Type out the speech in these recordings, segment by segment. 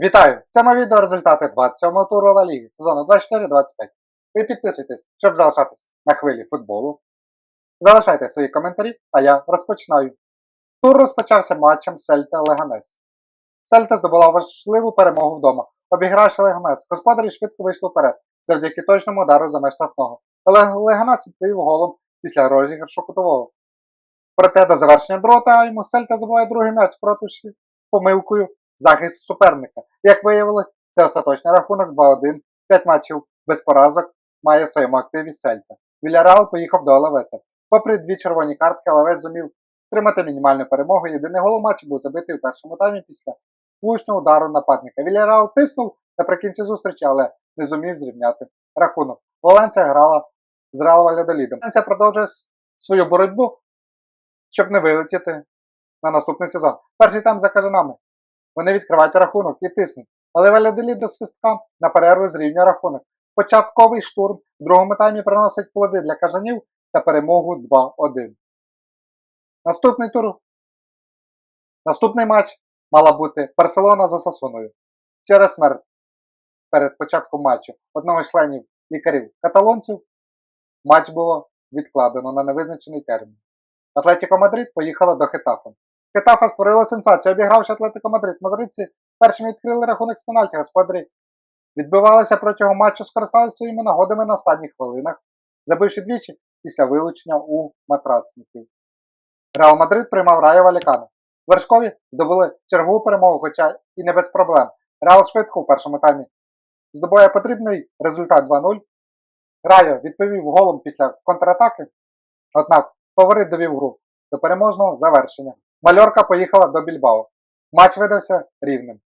Вітаю! Це моє відео результати 27-го туру Ла Ліги сезону 24-25. Ви підписуйтесь, щоб залишатись на хвилі футболу. Залишайте свої коментарі, а я розпочинаю. Тур розпочався матчем Сельта Леганес. Сельта здобула важливу перемогу вдома, обігравши Леганес. Господарі швидко вийшли вперед завдяки точному удару за меж штрафного. Але Леганес відповів голом після розіграшу кутового. Проте до завершення другого тайму Сельта забуває другий м'яч, скоротивши помилкою захисту суперника. Як виявилось, це остаточний рахунок 2-1, 5 матчів без поразок має в своєму активі Сельта. Вільяреал поїхав до Алавеса. Попри дві червоні картки, Алавес зумів отримати мінімальну перемогу. Єдиний гол у матчі був забитий у першому таймі після влучного удару нападника. Вільяреал тиснув наприкінці зустрічі, але не зумів зрівняти рахунок. Валенція грала з Реал Валядолідом. Валенція продовжує свою боротьбу, щоб не вилетіти на наступний сезон. Перший тайм за кажанами. Вони відкривають рахунок і тиснуть. Але Валядолід до свистка на перерву зрівнює рахунок. Початковий штурм в другому таймі приносить плоди для кажанів та перемогу 2-1. Наступний тур. Наступний матч мала бути Барселона за Сасуною. Через смерть перед початком матчу одного з членів лікарів каталонців матч було відкладено на невизначений термін. Атлетіко Мадрид поїхала до Хетафа. Хетафа створила сенсацію, обігравши Атлетико Мадрид. Мадридці першими відкрили рахунок з пенальті господарі. Відбивалися протягом матчу, скористалися своїми нагодами на останніх хвилинах, забивши двічі після вилучення у матрацників. Реал Мадрид приймав Райо Валікано. Вершкові здобули чергову перемогу, хоча і не без проблем. Реал швидко в першому таймі здобуває потрібний результат 2-0. Райо відповів голом після контратаки, однак фаворит довів гру до переможного завершення. Мальорка поїхала до Більбао. Матч видався рівним.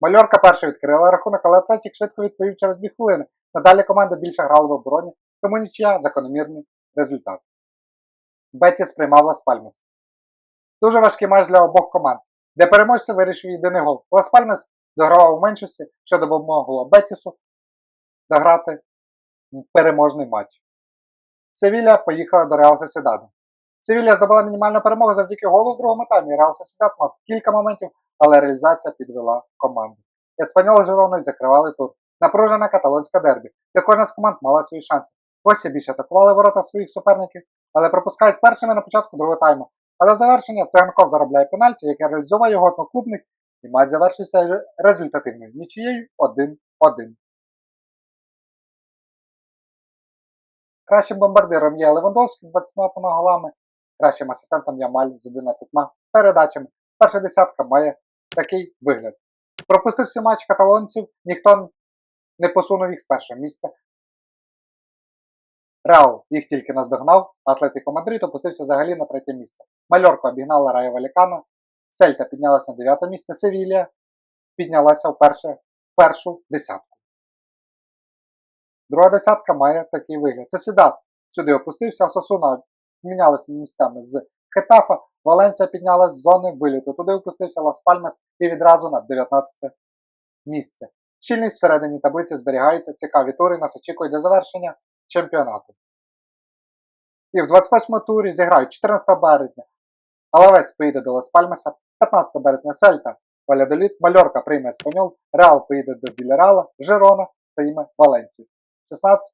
Мальорка перша відкрила рахунок, але Атлетік швидко відповів через дві хвилини. Надалі команда більше грала в обороні, тому нічия закономірний результат. Бетіс приймав Лас Пальмас. Дуже важкий матч для обох команд, де переможця вирішив єдиний гол. Лас Пальмас догравав у меншості, що допомогло Бетісу дограти переможний матч. Севілля поїхала до Реал Сосідаду. Севілля здобула мінімальну перемогу завдяки голу в другому таймі. Реал Сосідат мав кілька моментів, але реалізація підвела команду. Еспаньол з Жироною закривали тур. Напружена каталонська дербі, де кожна з команд мала свої шанси. Гості більше атакували ворота своїх суперників, але пропускають першими на початку другого тайму. А до завершення Циганков заробляє пенальті, яке реалізовує його одноклубник, і матч завершився результативною нічією 1-1. Кращим бомбардиром є Левандовський з 20 голами, кращим асистентом Ямаль з 11 передачами. Перша десятка має такий вигляд. Пропустивши матч каталонців, ніхто не посунув їх з першого місця. Реал їх тільки наздогнав, Атлетико Мадрид опустився взагалі на третє місце. Мальорка обігнала Райо Валікано, Сельта піднялася на дев'яте місце, Севілія піднялася в перше, першу десятку. Друга десятка має такий вигляд. Це Сідат сюди опустився, Сосуна мінялися місцями з Хетафа, Валенсія піднялась з зони виліту. Туди опустився Лас Пальмас і відразу на 19 місце. Щільність всередині таблиці зберігається, цікаві тури нас очікують до завершення чемпіонату. І в 28 турі зіграють 14 березня. Алавес поїде до Лас Пальмаса, 15 березня Сельта, Валядоліт, Мальорка прийме Еспаньол, Реал поїде до Вільяреала, Жерона прийме Валенцію. 16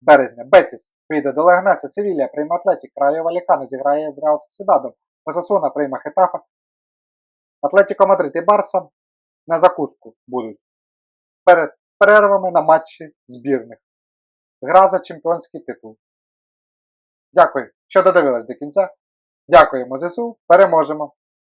березня Бетіс поїде до Легнеса, Севілія прийме Атлетік, Райо Валікано зіграє з Реал Сосідадом, Осасуна прийме Хетафа, Атлетіко Мадрид і Барса на закуску будуть перед перервами на матчі збірних. Гра за чемпіонський титул. Дякую, що додивились до кінця. Дякуємо ЗСУ. Переможемо!